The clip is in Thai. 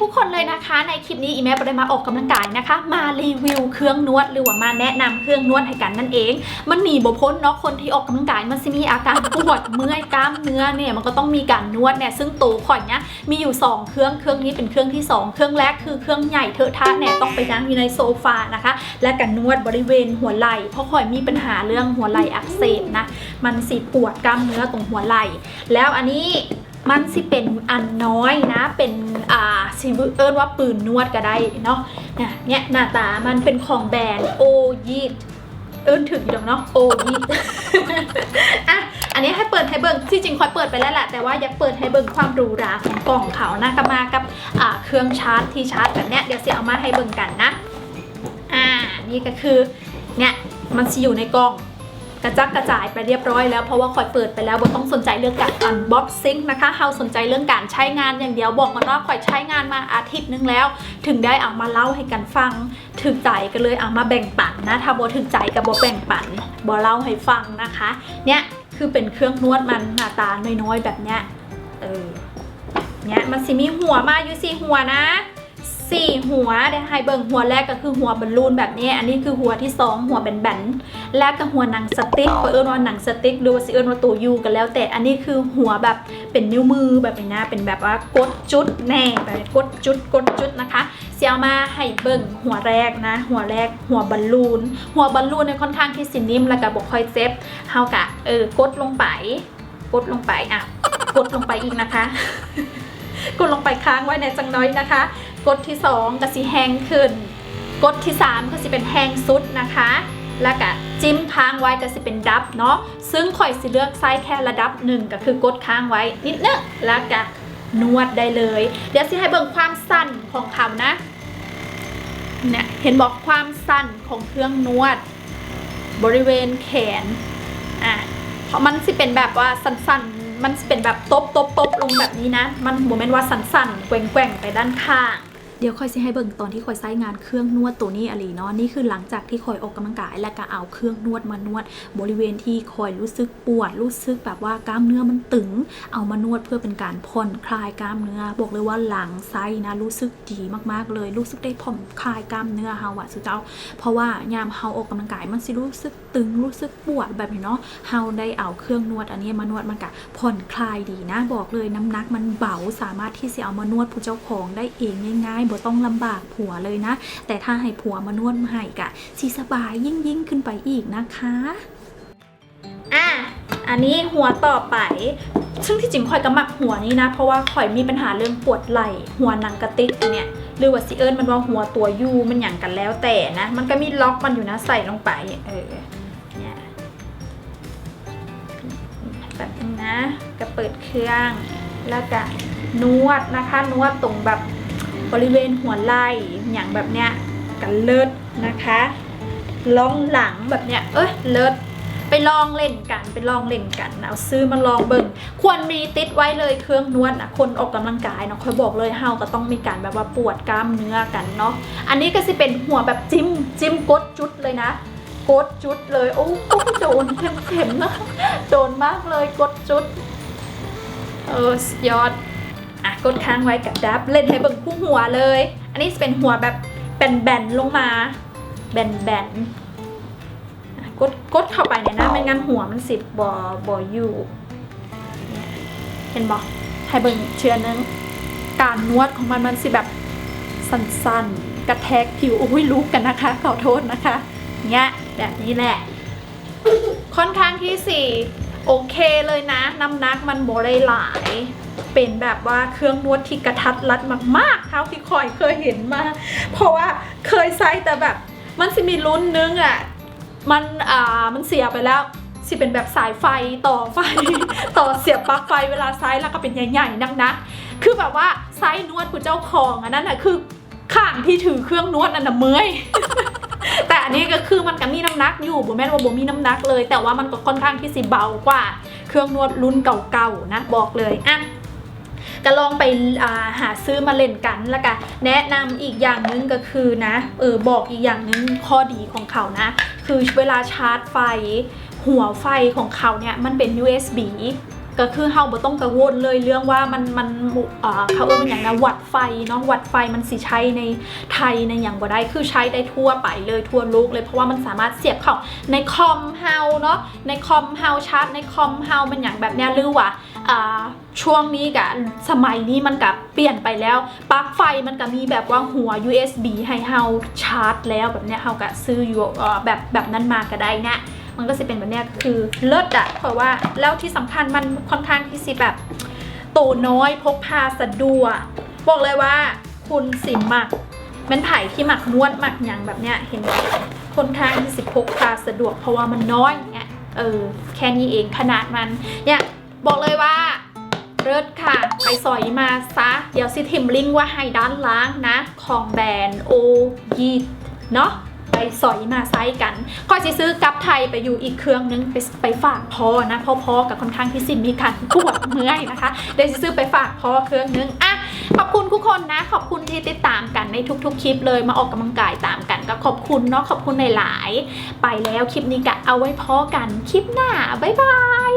ทุกคนเลยนะคะ ในคลิปนี้อีแม่ไปได้มาออกกำลังกายนะคะ มารีวิวเครื่องนวดหรือว่ามาแนะนำเครื่องนวดให้กันนั่นเอง มันหนีบ่พ้นเนาะคนที่ออกกำลังกายมันสิมีอาการปวดเมื่อยกล้ามเนื้อเนี่ยมันก็ต้องมีการนวดเนี่ยซึ่งตัวข่อยเนี่ยมีอยู่ 2 เครื่องเครื่องนี้เป็นเครื่องที่ 2 เครื่องแรกคือเครื่องใหญ่เทอะทะเนี่ยต้องไปนั่งอยู่ในโซฟานะคะ และกันนวดบริเวณหัวไหล่เพราะข่อยมีปัญหาเรื่องหัวไหล่อักเสบนะมันสิปวดกล้ามเนื้อตรงหัวไหล่แล้วอันนี้ มันสิเป็นอันน้อยนะเป็นอ่าซิเอิ้นว่าปืนนวดก็ได้เนาะเนี่ยเนี่ยหน้าตามันเป็นของแบรนด์โอยีดเอิ้นถึงอยู่ดอกเนาะโอยีดอะอันนี้ให้เปิดให้เบิ่งที่จริงคอยเปิดไปแล้วแหละแต่ว่าอยากเปิดให้เบิ่งความหรูหราของกล่องเขานะก็มากับอ่าเครื่องชาร์จที่ชาร์จแบบเนี้ยเดี๋ยวสิเอามาให้เบิ่งกันนะอ่านี่ก็คือเนี่ยมันสิอยู่ในกล่อง กระจักกระจายไปเรียบร้อยแล้วเพราะว่าคอยเปิดไปแล้วบต้องสนใจเรื่องการอันบ็อกซิ่งนะคะเฮาสนใจเรื่องการใช้งานอย่างเดียวบอกกันว่าคอยใช้งานมาอาทิตย์นึงแล้ว ถึงได้เอามาเล่าให้กันฟัง ถึงใจก็เลยเอามาแบ่งปันนะถ้าบ่ถึงใจกับบ่แบ่งปันบ่เล่าให้ฟังนะคะเนี่ยคือเป็นเครื่องนวดมันหน้าตาน้อยๆแบบเนี้ยเออเนี่ยมันสิมีหัวมาอยู่สี่หัวนะ สี่หัวเดี๋ยวให้เบิ่งหัวแรกก็คือหัวบอลลูนแบบนี้ อันนี้คือหัวที่สองหัวแบนๆและก็หัวหนังสติ๊กเอิ้นว่าหนังสติ๊กหรือว่าสิเอิ้นว่าตัวยูกันแล้ว แต่อันนี้คือหัวแบบเป็นนิ้วมือแบบนี้นะเป็นแบบว่ากดจุดแน่แบบกดจุดกดจุดนะคะเสียมาให้เบิ่งหัวแรกนะ หัวแรกหัวบอลลูน หัวบอลลูนเนี่ยค่อนข้างที่สินิ่มแล้วก็บ่ค่อยเจ็บเฮากะเออกดลงไป กดลงไปอะกดลงไปอีกนะคะ กดลงไปค้างไว้ในจังน้อยนะคะ กดที่ 2 ก็สิแห้งขึ้น กดที่ 3 ก็สิเป็นแห้งสุดนะคะ แล้วก็จิ้มค้างไว้ก็สิเป็นดับเนาะซึ่งข่อยสิเลือกไซส์แค่ระดับหนึ่งก็คือกดค้างไว้นิดนึงแล้วก็นวดได้เลย เดี๋ยวสิให้เบิ่งความสั้นของเขานะเนี่ยเห็นบอกความสั้นของเครื่องนวด บริเวณแขนอะเพราะมันสิเป็นแบบว่าสั้นๆ มันสิเป็นแบบตบตบตบลงแบบนี้นะ มันโมเมนต์ว่าสั้นๆแกว่งๆ ไปด้านข้าง เดี๋ยวค่อยสิให้เบิ่งตอนที่คอยใช้งานเครื่องนวดตัวนี้อะไรเนาะนี่คือหลังจากที่คอยออกกำลังกายแล้วก็เอาเครื่องนวดมานวด บริเวณที่คอยรู้สึกปวดรู้สึกแบบว่ากล้ามเนื้อมันตึง เอามานวดเพื่อเป็นการผ่อนคลายกล้ามเนื้อ บอกเลยว่าหลังไส้นะรู้สึกดีมากๆเลย รู้สึกได้ผ่อนคลายกล้ามเนื้อเฮาอะสุดเจ้า เพราะว่ายามเฮาออกกำลังกายมันสิรู้สึกตึงรู้สึกปวดแบบนี้เนาะเฮาได้เอาเครื่องนวดอันนี้มานวดมันกะผ่อนคลายดีนะ บอกเลยน้ำหนักมันเบาสามารถที่จะเอามานวดผู้เจ้าของได้เองง่ายๆบ่ต้องลำบากผัวเลยนะ แต่ถ้าให้ผัวมานวดให้กะสิสบายยิ่งยิ่งขึ้นไปอีกนะคะอะอันนี้หัวต่อไป ซึ่งที่จริงข่อยก็มักหัวนี้นะ เพราะว่าข่อยมีปัญหาเรื่องปวดไหล่หัวหนังกระติกเนี่ยหรือว่าซิเอิญมันว่าหัวตัวยูมันอย่างกันแล้วแต่นะ มันก็มีล็อกมันอยู่นะใส่ลงไปเออเนี่ยแบบนี้นะก็เปิดเครื่องแล้วก็นวดนะคะ นวดตรงแบบ บริเวณหัวไหล่อย่างแบบเนี้ยกันเลิศนะคะล่องหลังแบบเนี้ยเอ้ยเลิศไปลองเล่นกันไปลองเล่นกันเอาซื้อมาลองเบิ่งควรมีติดไว้เลยเครื่องนวดนะคนออกกำลังกายเนาะคอยบอกเลยเฮาก็ต้องมีการแบบว่าปวดกล้ามเนื้อกันเนาะอันนี้ก็สิเป็นหัวแบบจิ้มจิ้มกดจุดเลยนะกดจุดเลยโอ้โหโดนเข็มๆนะโดนมากเลยกดจุดเออยอด อะกดค้างไว้กับดับเล่นให้เบิ่งคู่หัวเลย อันนี้จะเป็นหัวแบบแบนๆลงมา แบนๆกดกดเข้าไปเนี่ยนะไม่งั้นหัวมันสิบบอบออยู่เห็นบอกให้เบิ่งเชื่อนึงการนวดของมันมันสิแบบสั้นๆ กระแทกผิวอุ้ยลุกกันนะคะขอโทษนะคะเนี่ยแบบนี้แหละ ค่อนข้างที่สี่โอเคเลยนะ น้ำหนักมันโบได้หลาย เป็นแบบว่าเครื่องนวดที่กระทัดรัดมากๆเท่าที่คอยเคยเห็นมา เพราะว่าเคยใช้แต่แบบมันสิมีรุ่นนึงอะมันอ่ามันเสียไปแล้วสิเป็นแบบสายไฟต่อไฟ ต่อเสียบปลั๊กไฟเวลาไซส์แล้วก็เป็นใหญ่ๆนักนะคือแบบว่าไซส์นวดผู้เจ้าของอันนั้นน่ะคือข้างที่ถือเครื่องนวดนั่นน่ะเมื่อยแต่อันนี้ก็คือมันก็มีน้ำหนักอยู่บ่แม่นว่าบ่มีน้ำหนักเลย แต่ว่ามันก็ค่อนข้างที่สิเบากว่า เครื่องนวดรุ่นเก่าๆนะบอกเลยอะ ก็ลองไปาหาซื้อมาเล่นกันแล้วก็แนะนำอีกอย่างหนึงก็คือนะเออบอกอีกอย่างหนึงข้อดีของเขานะ คือเวลาชาร์จไฟ หัวไฟของเขาเนี่ยมันเป็น USB ก็คือเฮาบ่ต้องกังวลเลยเรื่องว่ามันมันเอ่อเขาเอิ้นเป็นอย่างนะวัดไฟเนาะวัดไฟมันสิใช้ในไทยในอย่างบ่ได้คือใช้ได้ทั่วไปเลยทั่วโลกเลยเพราะว่ามันสามารถเสียบเข้าในคอมเฮาเนาะในคอมเฮาชาร์จในคอมเฮามันอย่างแบบเนี้ยหรือว่าอ่าช่วงนี้กะสมัยนี้มันกับเปลี่ยนไปแล้วปลั๊กไฟมันก็มีแบบว่าหัว USB ให้เฮาชาร์จแล้วแบบเนี้ยเฮาก็ซื้ออยู่เอ่อแบบแบบนั้นมาก็ได้นะ มันก็จะเป็นแบบเนี้ยคือเลิศอะเพราะว่าแล้วที่สำคัญมันค่อนข้างที่สิแบบโตน้อยพกพาสะดวกบอกเลยว่าคุณสิหมักเป็นไผ่ที่หมักนวดหมักอย่างแบบเนี้ยเห็นไหมค่อนข้างที่สิพกพาสะดวกเพราะว่ามันน้อยเนี่ยเออแค่นี้เองขนาดมันเนี่ยบอกเลยว่าเลิศค่ะ ไปสอยมาซะ เดี๋ยวซิทิมลิงก์ว่าให้ด้านล่างนะ ของแบรนด์โอยีเนาะ สอยมาไซส์กันก็จะซื้อกลับไทยไปอยู่อีกเครื่องนึงไปไปฝากพ่อนะพ่อพ่อกับค่อนข้างที่สิมีการปวดเมื่อยนะคะเดี๋ยวจะซื้อไปฝากพ่อเครื่องนึงอะขอบคุณทุกคนนะ ขอบคุณที่ติดตามกันในทุก ๆ คลิปเลยมาออกกำลังกายตามกัน ก็ขอบคุณเนาะขอบคุณหลายๆไปแล้วคลิปนี้กะเอาไว้พอกันคลิปหน้าบ๊ายบาย